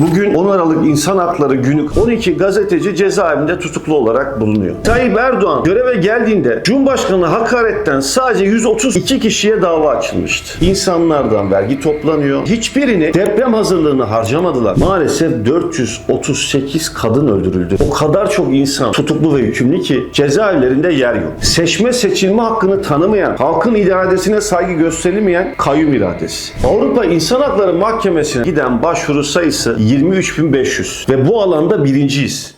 Bugün 10 Aralık İnsan Hakları Günü 12 gazeteci cezaevinde tutuklu olarak bulunuyor. Tayyip Erdoğan göreve geldiğinde Cumhurbaşkanı hakaretten sadece 132 kişiye dava açılmıştı. İnsanlardan vergi toplanıyor. Hiçbirini deprem hazırlığını harcamadılar. Maalesef 438 kadın öldürüldü. O kadar çok insan tutuklu ve hükümlü ki cezaevlerinde yer yok. Seçme seçilme hakkını tanımayan, halkın iradesine saygı gösterilmeyen kayyum iradesi. Avrupa İnsan Hakları Mahkemesi'ne giden başvuru sayısı 23.500 ve bu alanda birinciyiz.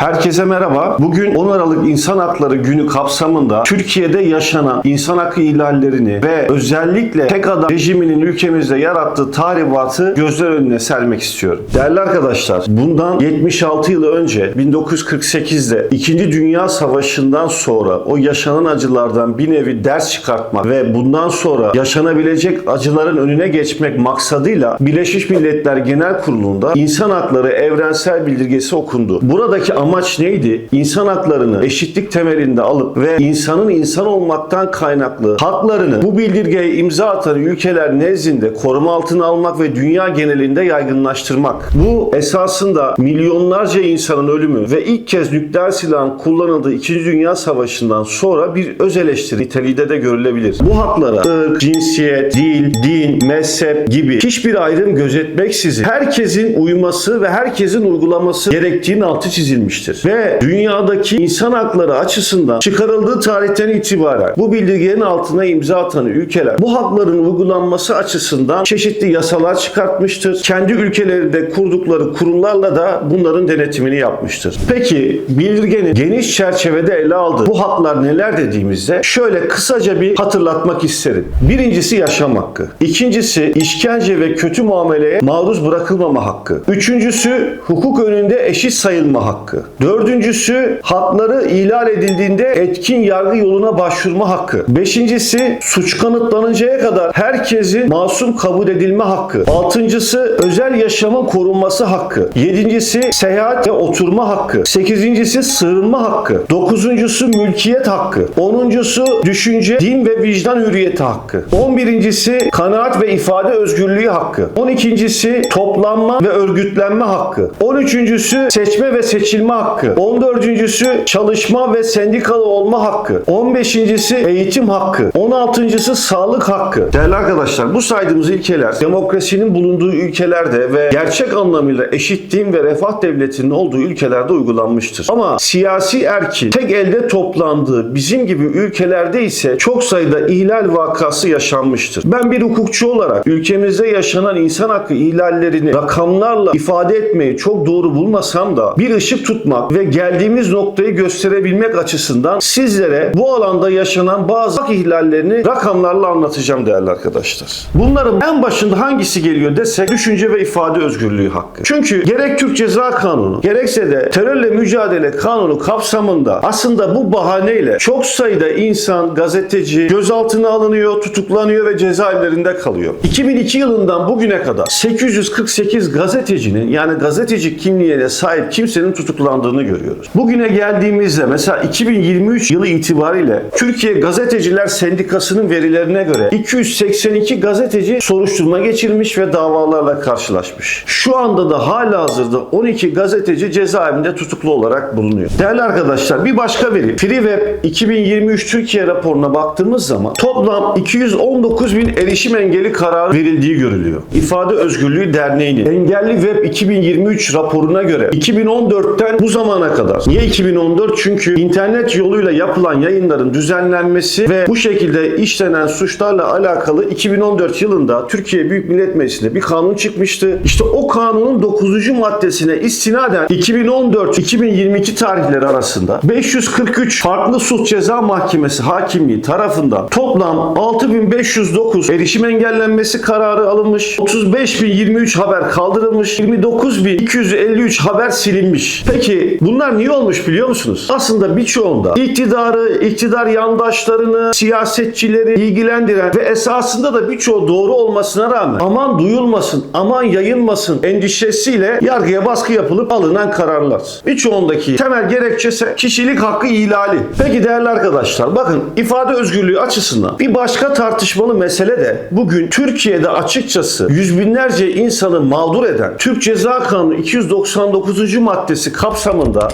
Herkese merhaba. Bugün 10 Aralık İnsan Hakları Günü kapsamında Türkiye'de yaşanan insan hakkı ihlallerini ve özellikle tek adam rejiminin ülkemizde yarattığı tahribatı gözler önüne sermek istiyorum. Değerli arkadaşlar, bundan 76 yıl önce 1948'de 2. Dünya Savaşı'ndan sonra o yaşanan acılardan bir nevi ders çıkartmak ve bundan sonra yaşanabilecek acıların önüne geçmek maksadıyla Birleşmiş Milletler Genel Kurulu'nda İnsan Hakları Evrensel Bildirgesi okundu. Buradaki amaç neydi? İnsan haklarını eşitlik temelinde alıp ve insanın insan olmaktan kaynaklı haklarını bu bildirgeye imza atan ülkeler nezdinde koruma altına almak ve dünya genelinde yaygınlaştırmak. Bu esasında milyonlarca insanın ölümü ve ilk kez nükleer silahın kullanıldığı 2. Dünya Savaşı'ndan sonra bir öz eleştiri niteliğinde de görülebilir. Bu haklara ırk, cinsiyet, dil, din, mezhep gibi hiçbir ayrım gözetmeksizin herkesin uyması ve herkesin uygulaması gerektiğinin altı çizilmiştir. Ve dünyadaki insan hakları açısından çıkarıldığı tarihten itibaren bu bildirgenin altına imza atan ülkeler bu hakların uygulanması açısından çeşitli yasalar çıkartmıştır. Kendi ülkelerinde kurdukları kurumlarla da bunların denetimini yapmıştır. Peki bildirgenin geniş çerçevede ele aldığı bu haklar neler dediğimizde şöyle kısaca bir hatırlatmak isterim. Birincisi yaşam hakkı. İkincisi işkence ve kötü muameleye maruz bırakılmama hakkı. Üçüncüsü hukuk önünde eşit sayılma hakkı. Dördüncüsü hakları ihlal edildiğinde etkin yargı yoluna başvurma hakkı. Beşincisi suç kanıtlanıncaya kadar herkesin masum kabul edilme hakkı. Altıncısı özel yaşamın korunması hakkı. Yedincisi seyahat ve oturma hakkı. Sekizincisi sığınma hakkı. Dokuzuncusu mülkiyet hakkı. Onuncusu düşünce, din ve vicdan hürriyeti hakkı. On birincisi kanaat ve ifade özgürlüğü hakkı. On ikincisi toplanma ve örgütlenme hakkı. On üçüncüsü seçme ve seçilme hakkı. On dördüncüsü çalışma ve sendikalı olma hakkı. On beşincisi eğitim hakkı. On altıncısı sağlık hakkı. Değerli arkadaşlar bu saydığımız ilkeler demokrasinin bulunduğu ülkelerde ve gerçek anlamıyla eşitliğin ve refah devletinin olduğu ülkelerde uygulanmıştır. Ama siyasi erki tek elde toplandığı bizim gibi ülkelerde ise çok sayıda ihlal vakası yaşanmıştır. Ben bir hukukçu olarak ülkemizde yaşanan insan hakkı ihlallerini rakamlarla ifade etmeyi çok doğru bulmasam da bir ışık tutmak ve geldiğimiz noktayı gösterebilmek açısından sizlere bu alanda yaşanan bazı hak ihlallerini rakamlarla anlatacağım değerli arkadaşlar. Bunların en başında hangisi geliyor desek düşünce ve ifade özgürlüğü hakkı. Çünkü gerek Türk Ceza Kanunu gerekse de terörle mücadele kanunu kapsamında aslında bu bahaneyle çok sayıda insan, gazeteci gözaltına alınıyor, tutuklanıyor ve cezaevlerinde kalıyor. 2002 yılından bugüne kadar 848 gazetecinin yani gazeteci kimliğine sahip kimsenin tutuklandığını görüyoruz. Bugüne geldiğimizde mesela 2023 yılı itibariyle Türkiye Gazeteciler Sendikası'nın verilerine göre 282 gazeteci soruşturma geçirmiş ve davalarla karşılaşmış. Şu anda da hala hazırda 12 gazeteci cezaevinde tutuklu olarak bulunuyor. Değerli arkadaşlar bir başka veri. FreeWeb 2023 Türkiye raporuna baktığımız zaman toplam 219 bin erişim engeli kararı verildiği görülüyor. İfade Özgürlüğü Derneği'nin Engelli Web 2023 raporuna göre 2014'ten bu zamana kadar. Niye 2014? Çünkü internet yoluyla yapılan yayınların düzenlenmesi ve bu şekilde işlenen suçlarla alakalı 2014 yılında Türkiye Büyük Millet Meclisi'nde bir kanun çıkmıştı. İşte o kanunun 9. maddesine istinaden 2014-2022 tarihleri arasında 543 farklı suç ceza mahkemesi hakimliği tarafından toplam 6509 erişim engellenmesi kararı alınmış. 35023 haber kaldırılmış. 29253 haber silinmiş. Peki Peki bunlar niye olmuş biliyor musunuz? Aslında birçoğunda iktidarı, iktidar yandaşlarını, siyasetçileri ilgilendiren ve esasında da birçoğu doğru olmasına rağmen aman duyulmasın, aman yayılmasın endişesiyle yargıya baskı yapılıp alınan kararlar. Birçoğundaki temel gerekçesi kişilik hakkı ihlali. Peki değerli arkadaşlar bakın ifade özgürlüğü açısından bir başka tartışmalı mesele de bugün Türkiye'de açıkçası yüz binlerce insanı mağdur eden Türk Ceza Kanunu 299. maddesi kapsamında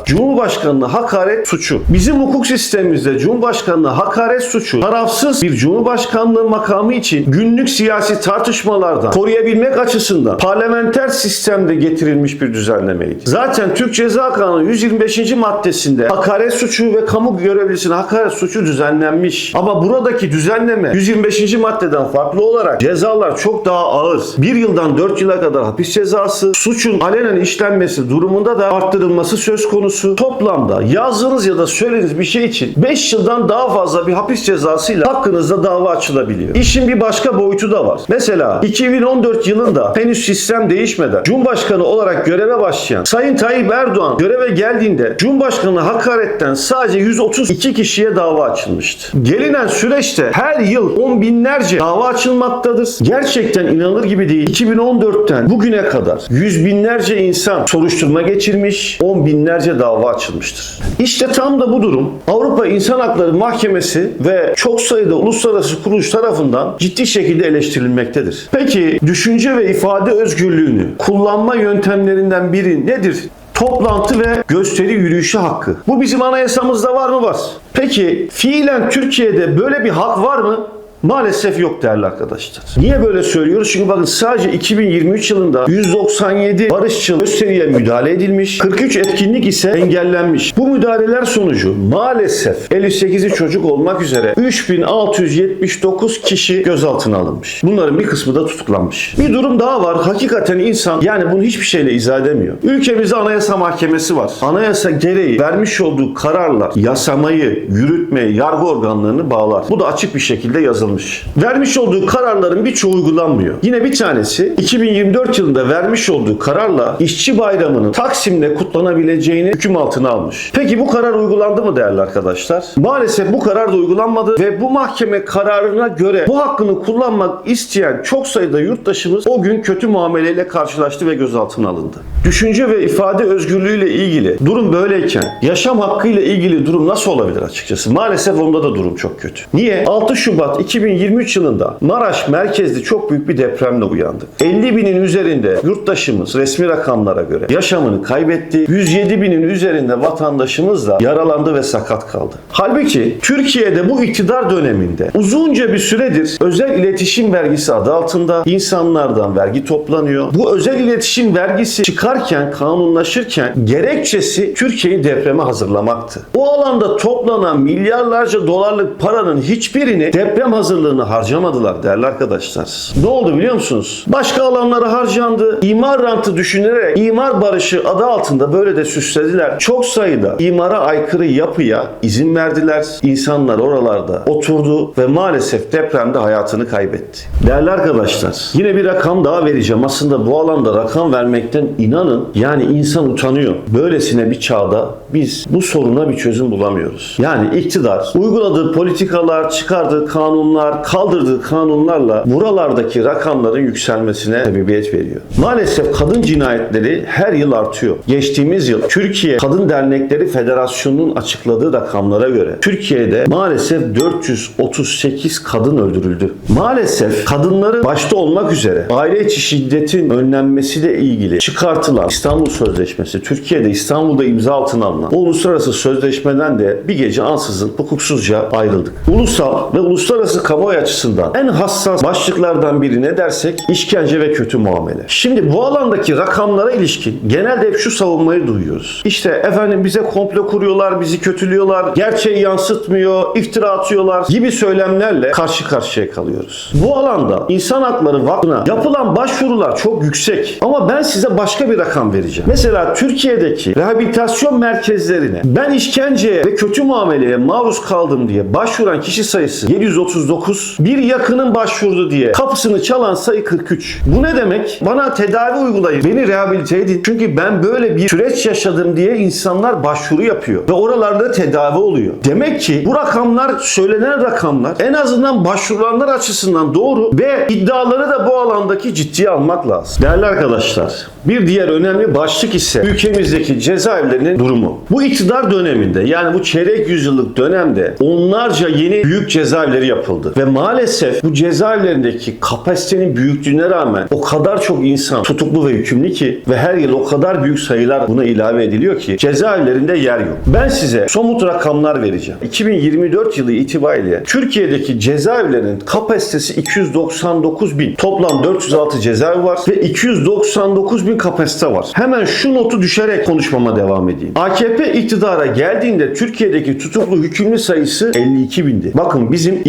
Cumhurbaşkanı'na hakaret suçu. Bizim hukuk sistemimizde Cumhurbaşkanı'na hakaret suçu tarafsız bir Cumhurbaşkanlığı makamı için günlük siyasi tartışmalardan koruyabilmek açısından parlamenter sistemde getirilmiş bir düzenlemeydi. Zaten Türk Ceza Kanunu 125. maddesinde hakaret suçu ve kamu görevlisine hakaret suçu düzenlenmiş. Ama buradaki düzenleme 125. maddeden farklı olarak cezalar çok daha ağır. Bir yıldan 4 yıla kadar hapis cezası, suçun alenen işlenmesi durumunda da arttırılması söz konusu. Toplamda yazdığınız ya da söylediğiniz bir şey için 5 yıldan daha fazla bir hapis cezasıyla hakkınızda dava açılabiliyor. İşin bir başka boyutu da var. Mesela 2014 yılında henüz sistem değişmeden Cumhurbaşkanı olarak göreve başlayan Sayın Tayyip Erdoğan göreve geldiğinde Cumhurbaşkanı hakaretten sadece 132 kişiye dava açılmıştı. Gelinen süreçte her yıl on binlerce dava açılmaktadır. Gerçekten inanılır gibi değil. 2014'ten bugüne kadar yüz binlerce insan soruşturma geçirmiş, on binlerce dava açılmıştır. İşte tam da bu durum Avrupa İnsan Hakları Mahkemesi ve çok sayıda uluslararası kuruluş tarafından ciddi şekilde eleştirilmektedir. Peki düşünce ve ifade özgürlüğünü kullanma yöntemlerinden biri nedir? Toplantı ve gösteri yürüyüşü hakkı. Bu bizim anayasamızda var mı? Var. Peki fiilen Türkiye'de böyle bir hak var mı? Maalesef yok değerli arkadaşlar. Niye böyle söylüyoruz? Çünkü bakın sadece 2023 yılında 197 barışçıl gösteriye müdahale edilmiş. 43 etkinlik ise engellenmiş. Bu müdahaleler sonucu maalesef 58'i çocuk olmak üzere 3679 kişi gözaltına alınmış. Bunların bir kısmı da tutuklanmış. Bir durum daha var. Hakikaten insan yani bunu hiçbir şeyle izah edemiyor. Ülkemizde Anayasa Mahkemesi var. Anayasa gereği vermiş olduğu kararlar yasamayı, yürütmeyi, yargı organlarını bağlar. Bu da açık bir şekilde yazılmış. Vermiş olduğu kararların birçoğu uygulanmıyor. Yine bir tanesi 2024 yılında vermiş olduğu kararla işçi bayramının Taksim'de kutlanabileceğini hüküm altına almış. Peki bu karar uygulandı mı değerli arkadaşlar? Maalesef bu karar da uygulanmadı ve bu mahkeme kararına göre bu hakkını kullanmak isteyen çok sayıda yurttaşımız o gün kötü muameleyle karşılaştı ve gözaltına alındı. Düşünce ve ifade özgürlüğüyle ilgili durum böyleyken yaşam hakkıyla ilgili durum nasıl olabilir açıkçası? Maalesef onda da durum çok kötü. Niye? 6 Şubat 2023 yılında Maraş merkezli çok büyük bir depremle uyandık. 50 binin üzerinde yurttaşımız resmi rakamlara göre yaşamını kaybetti. 107 binin üzerinde vatandaşımız da yaralandı ve sakat kaldı. Halbuki Türkiye'de bu iktidar döneminde uzunca bir süredir özel iletişim vergisi adı altında insanlardan vergi toplanıyor. Bu özel iletişim vergisi çıkarken, kanunlaşırken gerekçesi Türkiye'yi depreme hazırlamaktı. O alanda toplanan milyarlarca dolarlık paranın hiçbirini deprem hazırlığını harcamadılar değerli arkadaşlar. Ne oldu biliyor musunuz? Başka alanlara harcandı. İmar rantı düşünerek imar barışı adı altında böyle de süslediler. Çok sayıda imara aykırı yapıya izin verdiler. İnsanlar oralarda oturdu ve maalesef depremde hayatını kaybetti. Değerli arkadaşlar yine bir rakam daha vereceğim. Aslında bu alanda rakam vermekten inanın yani insan utanıyor. Böylesine bir çağda biz bu soruna bir çözüm bulamıyoruz. Yani iktidar uyguladığı politikalar, çıkardığı kanunlar, kaldırdığı kanunlarla buralardaki rakamların yükselmesine sebebiyet veriyor. Maalesef kadın cinayetleri her yıl artıyor. Geçtiğimiz yıl Türkiye Kadın Dernekleri Federasyonu'nun açıkladığı rakamlara göre Türkiye'de maalesef 438 kadın öldürüldü. Maalesef kadınların başta olmak üzere aile içi şiddetin önlenmesiyle ilgili çıkartılan İstanbul Sözleşmesi, Türkiye'de İstanbul'da imza altına alınan o uluslararası sözleşmeden de bir gece ansızın hukuksuzca ayrıldık. Ulusal ve uluslararası kamuoyu açısından en hassas başlıklardan biri ne dersek işkence ve kötü muamele. Şimdi bu alandaki rakamlara ilişkin genelde hep şu savunmayı duyuyoruz. İşte efendim bize komplo kuruyorlar, bizi kötülüyorlar, gerçeği yansıtmıyor, iftira atıyorlar gibi söylemlerle karşı karşıya kalıyoruz. Bu alanda insan hakları vakfına yapılan başvurular çok yüksek. Ama ben size başka bir rakam vereceğim. Mesela Türkiye'deki rehabilitasyon merkezlerine ben işkenceye ve kötü muameleye maruz kaldım diye başvuran kişi sayısı 739. Bir yakının başvurdu diye kapısını çalan sayı 43. Bu ne demek? Bana tedavi uygulayın. Beni rehabilite edin. Çünkü ben böyle bir süreç yaşadım diye insanlar başvuru yapıyor. Ve oralarda tedavi oluyor. Demek ki bu rakamlar söylenen rakamlar en azından başvurulanlar açısından doğru ve iddiaları da bu alandaki ciddiye almak lazım. Değerli arkadaşlar bir diğer önemli başlık ise ülkemizdeki cezaevlerinin durumu. Bu iktidar döneminde yani bu çeyrek yüzyıllık dönemde onlarca yeni büyük cezaevleri yapıldı. Ve maalesef bu cezaevlerindeki kapasitenin büyüklüğüne rağmen o kadar çok insan tutuklu ve hükümlü ki ve her yıl o kadar büyük sayılar buna ilave ediliyor ki cezaevlerinde yer yok. Ben size somut rakamlar vereceğim. 2024 yılı itibariyle Türkiye'deki cezaevlerinin kapasitesi 299 bin. Toplam 406 cezaevi var ve 299 bin kapasite var. Hemen şu notu düşerek konuşmama devam edeyim. AKP iktidara geldiğinde Türkiye'deki tutuklu hükümlü sayısı 52 bindi. Bakın bizim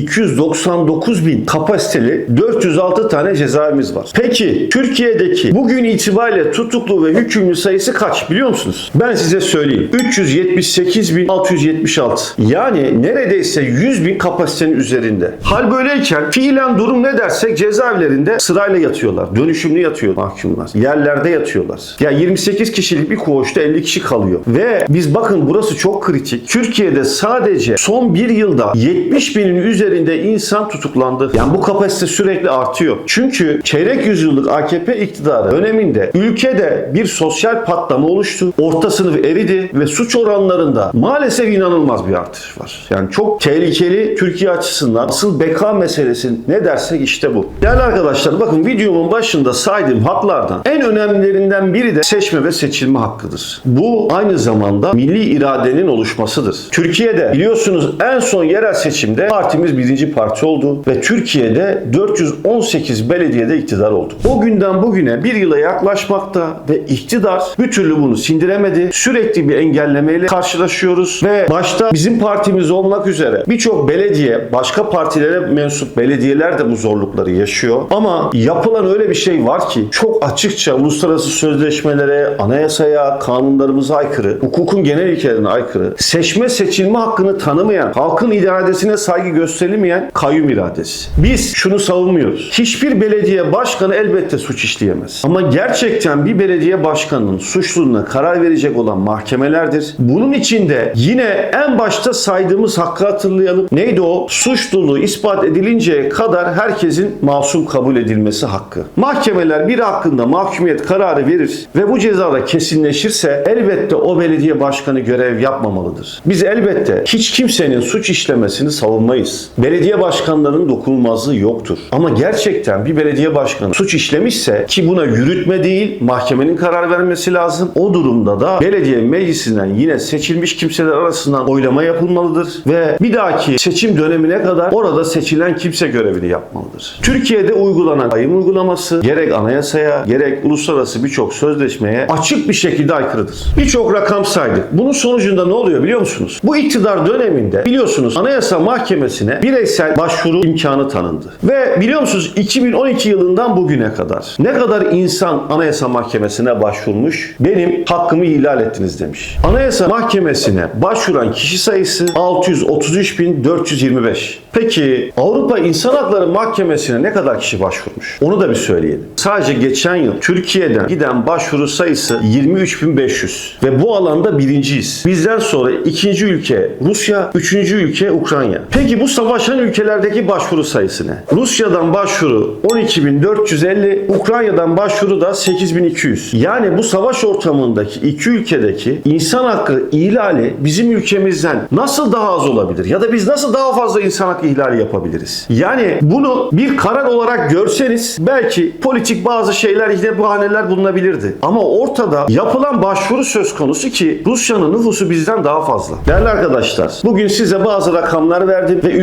299 bin kapasiteli 406 tane cezaevimiz var. Peki Türkiye'deki bugün itibariyle tutuklu ve hükümlü sayısı kaç biliyor musunuz? Ben size söyleyeyim. 378.676. Yani neredeyse 100 bin kapasitenin üzerinde. Hal böyleyken fiilen durum ne dersek cezaevlerinde sırayla yatıyorlar. Dönüşümlü yatıyor mahkumlar. Yerlerde yatıyorlar. Ya 28 kişilik bir koğuşta 50 kişi kalıyor. Ve biz bakın burası çok kritik. Türkiye'de sadece son bir yılda 70 binin üzerinde insan tutuklandı. Yani bu kapasite sürekli artıyor. Çünkü çeyrek yüzyıllık AKP iktidarı döneminde ülkede bir sosyal patlama oluştu. Orta sınıf eridi ve suç oranlarında maalesef inanılmaz bir artış var. Yani çok tehlikeli Türkiye açısından asıl beka meselesi ne dersek işte bu. Değerli arkadaşlar bakın videomun başında saydığım haklardan en önemlilerinden biri de seçme ve seçilme hakkıdır. Bu aynı zamanda milli iradenin oluşmasıdır. Türkiye'de biliyorsunuz en son yerel seçimde partimiz birinci parti oldu ve Türkiye'de 418 belediyede iktidar oldu. O günden bugüne bir yıla yaklaşmakta ve iktidar bir türlü bunu sindiremedi. Sürekli bir engellemeyle karşılaşıyoruz ve başta bizim partimiz olmak üzere birçok belediye, başka partilere mensup belediyeler de bu zorlukları yaşıyor. Ama yapılan öyle bir şey var ki çok açıkça uluslararası sözleşmelere, anayasaya, kanunlarımıza aykırı, hukukun genel ilkelerine aykırı, seçme seçilme hakkını tanımayan, halkın iradesine saygı gösterilmeyen kayyum iradesi. Biz şunu savunmuyoruz. Hiçbir belediye başkanı elbette suç işleyemez. Ama gerçekten bir belediye başkanının suçluluğuna karar verecek olan mahkemelerdir. Bunun içinde yine en başta saydığımız hakkı hatırlayalım. Neydi o? Suçluluğu ispat edilinceye kadar herkesin masum kabul edilmesi hakkı. Mahkemeler biri hakkında mahkumiyet kararı verir ve bu cezada kesinleşirse elbette o belediye başkanı görev yapmamalıdır. Biz elbette hiç kimsenin suç işlemesini savunmayız. Belediye başkanlarının dokunulmazlığı yoktur. Ama gerçekten bir belediye başkanı suç işlemişse ki buna yürütme değil mahkemenin karar vermesi lazım. O durumda da belediye meclisinden yine seçilmiş kimseler arasından oylama yapılmalıdır ve bir dahaki seçim dönemine kadar orada seçilen kimse görevini yapmalıdır. Türkiye'de uygulanan ayım uygulaması gerek anayasaya gerek uluslararası birçok sözleşmeye açık bir şekilde aykırıdır. Birçok rakam saydık. Bunun sonucunda ne oluyor biliyor musunuz? Bu iktidar döneminde biliyorsunuz Anayasa Mahkemesi'ne bireysel başvuru imkanı tanındı. Ve biliyor musunuz 2012 yılından bugüne kadar ne kadar insan Anayasa Mahkemesi'ne başvurmuş? Benim hakkımı ihlal ettiniz demiş. Anayasa Mahkemesi'ne başvuran kişi sayısı 633.425. Peki Avrupa İnsan Hakları Mahkemesi'ne ne kadar kişi başvurmuş? Onu da bir söyleyelim. Sadece geçen yıl Türkiye'den giden başvuru sayısı 23.500 ve bu alanda birinciyiz. Bizden sonra ikinci ülke Rusya, üçüncü ülke Ukrayna. Peki bu savaşan ülkelerdeki başvuru sayısı ne? Rusya'dan başvuru 12.450, Ukrayna'dan başvuru da 8.200. Yani bu savaş ortamındaki iki ülkedeki insan hakkı ihlali bizim ülkemizden nasıl daha az olabilir? Ya da biz nasıl daha fazla insan hakkı ihlali yapabiliriz? Yani bunu bir karar olarak görseniz belki politik bazı şeyler yine bahaneler bulunabilirdi. Ama ortada yapılan başvuru söz konusu ki Rusya'nın nüfusu bizden daha fazla. Değerli arkadaşlar bugün size bazı rakamlar verdim ve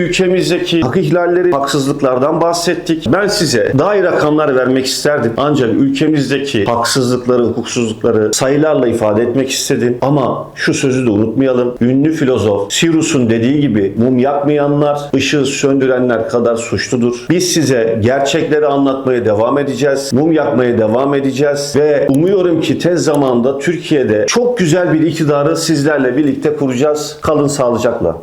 ülkemizdeki hak ihlalleri, haksızlıklardan bahsettik. Ben size daha iyi rakamlar vermek isterdim. Ancak ülkemizdeki haksızlıkları, hukuksuzlukları sayılarla ifade etmek istedim. Ama şu sözü de unutmayalım. Ünlü filozof Sirus'un dediği gibi mum yakmayanlar, ışığı söndürenler kadar suçludur. Biz size gerçekleri anlatmaya devam edeceğiz. Mum yakmaya devam edeceğiz ve umuyorum ki tez zamanda Türkiye'de çok güzel bir iktidarı sizlerle birlikte kuracağız. Kalın sağlıcakla.